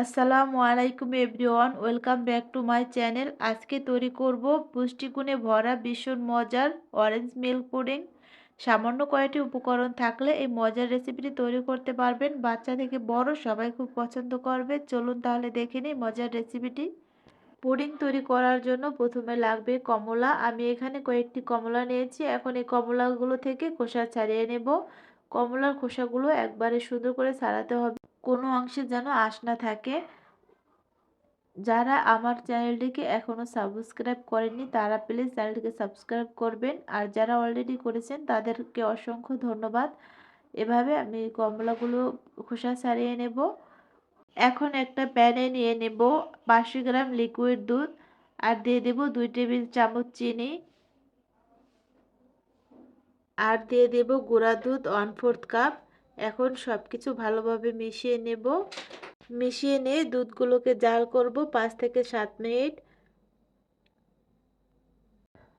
আসসালামু আলাইকুম everyone, welcome back to my channel. আজকে তৈরি করব পুষ্টিগুণে ভরা ভীষণ মজার অরেঞ্জ মিল্ক পুডিং। সামান্য কয়েকটি উপকরণ থাকলে এই মজার রেসিপিটি তৈরি করতে পারবেন। বাচ্চা থেকে বড় সবাই খুব পছন্দ করবে। চলুন তাহলে দেখে নিই মজার রেসিপিটি পুডিং তৈরি করার জন্য প্রথমে লাগবে কমলা। আমি এখানে কয়েকটি কমলা নিয়েছি। এখন এই কমলাগুলো থেকে খোসা ছাড়িয়ে নেব। কমলার খোসাগুলো একবারে সুন্দর করে ছাড়াতে হবে। কোনো অংশে যেন আশ না থাকে। যারা আমার চ্যানেলটিকে এখনও সাবস্ক্রাইব করেননি, তারা প্লিজ চ্যানেলটিকে সাবস্ক্রাইব করবেন। আর যারা অলরেডি করেছেন, তাদেরকে অসংখ্য ধন্যবাদ। এভাবে আমি কমলাগুলো খোসা ছাড়িয়ে নেব। এখন একটা প্যানে নিয়ে নেব পাঁচশো গ্রাম লিকুইড দুধ আর দিয়ে দেব দুই টেবিল চামচ চিনি। আর দিয়ে দেব গুঁড়া দুধ ওয়ান ফোর্থ কাপ। এখন সব কিছু ভালোভাবে মিশিয়ে নেব। মিশিয়ে নিয়ে দুধগুলোকে জাল করব পাঁচ থেকে সাত মিনিট।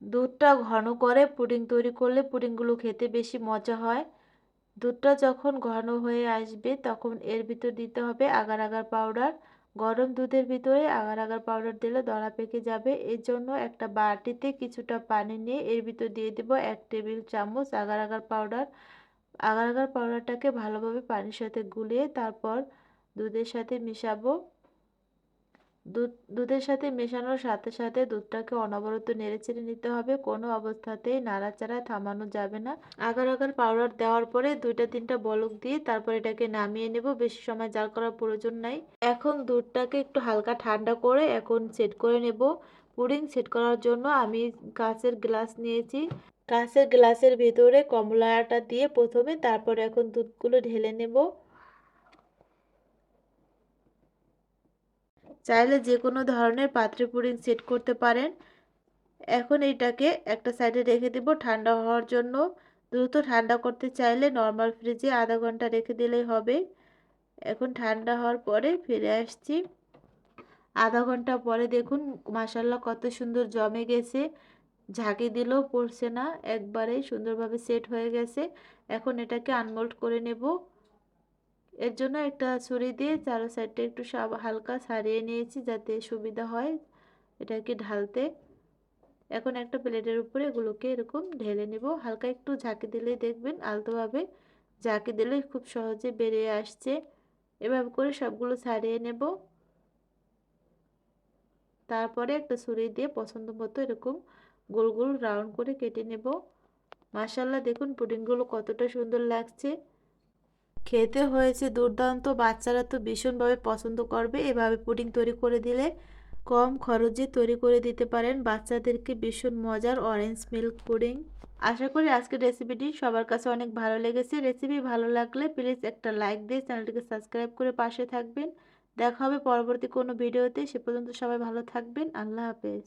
দুধটা ঘন করে পুডিং তৈরি করলে পুডিংগুলো খেতে বেশি মজা হয়। দুধটা যখন ঘন হয়ে আসবে তখন এর ভিতর দিতে হবে আগার আগার পাউডার। গরম দুধের ভিতরে আগার আগার পাউডার দিলে দলা পেকে যাবে। এর জন্য একটা বাটিতে কিছুটা পানি নিয়ে এর ভিতর দিয়ে দেবো এক টেবিল চামচ agar agar powder. Agar agar পাউডারটাকে ভালোভাবে পানির সাথে গুলিয়ে তারপর দুধের সাথে মিশাবো। দুধ, দুধের সাথে মেশানোর সাথে সাথে দুধটাকে অনবরত নেড়েচেড়ে নিতে হবে। কোনো অবস্থাতেই নাড়াচাড়া থামানো যাবে না। আগার আগার পাউডার দেওয়ার পরে দুইটা, তিনটা বলক দিয়ে তারপর এটাকে নামিয়ে নেব। বেশি সময় জাল করার প্রয়োজন নাই। এখন দুধটাকে একটু হালকা ঠান্ডা করে এখন সেট করে নেব। পুডিং সেট করার জন্য আমি কাঁচের গ্লাস নিয়েছি। কাঁচের গ্লাসের ভেতরে কমলাটা দিয়ে প্রথমে তারপর এখন দুধগুলো ঢেলে নেব। চাইলে যে কোনো ধরনের পাত্রে পুডিং সেট করতে পারেন। এখন এইটাকে একটা সাইডে রেখে দেব ঠান্ডা হওয়ার জন্য। দ্রুত ঠান্ডা করতে চাইলে নর্মাল ফ্রিজে আধা ঘণ্টা রেখে দিলেই হবে। এখন ঠান্ডা হওয়ার পরে ফিরে আসছি। আধা ঘণ্টা পরে দেখুন মাসাল্লা কত সুন্দর জমে গেছে। ঝাঁকি দিলেও পড়ছে না, একবারেই সুন্দরভাবে সেট হয়ে গেছে। এখন এটাকে আনমোল্ড করে নেব। এর জন্য একটা ছুরি দিয়ে চারো সাইডটা একটু সব হালকা ছাড়িয়ে নিয়েছি যাতে সুবিধা হয় এটাকে ঢালতে। এখন একটা প্লেটের উপরে এগুলোকে এরকম ঢেলে নেব। হালকা একটু ঝাঁকি দিলেই দেখবেন আলতোভাবে ঝাঁকি দিলেই খুব সহজে বেরিয়ে আসছে। এভাবে করে সবগুলো ছাড়িয়ে নেব। তারপরে একটা ছুরি দিয়ে পছন্দ মতো এরকম গোল গোল রাউন্ড করে কেটে নেব। মাসাল্লাহ দেখুন পুডিংগুলো কতটা সুন্দর লাগছে। খেতে হয়েছে দুর্দান্ত, বাচ্চারা তো ভীষণভাবে পছন্দ করবে। এভাবে পুডিং তৈরি করে দিলে কম খরচে তৈরি করে দিতে পারেন বাচ্চাদেরকে ভীষণ মজার অরেঞ্জ মিল্ক পুডিং আশা করি আজকের রেসিপিটি সবার কাছে অনেক ভালো লেগেছে। রেসিপি ভালো লাগলে প্লিজ একটা লাইক দিয়ে চ্যানেলটিকে সাবস্ক্রাইব করে পাশে থাকবেন। দেখা হবে পরবর্তী কোনো ভিডিওতে সে পর্যন্ত সবাই ভালো থাকবেন। আল্লাহ হাফেজ।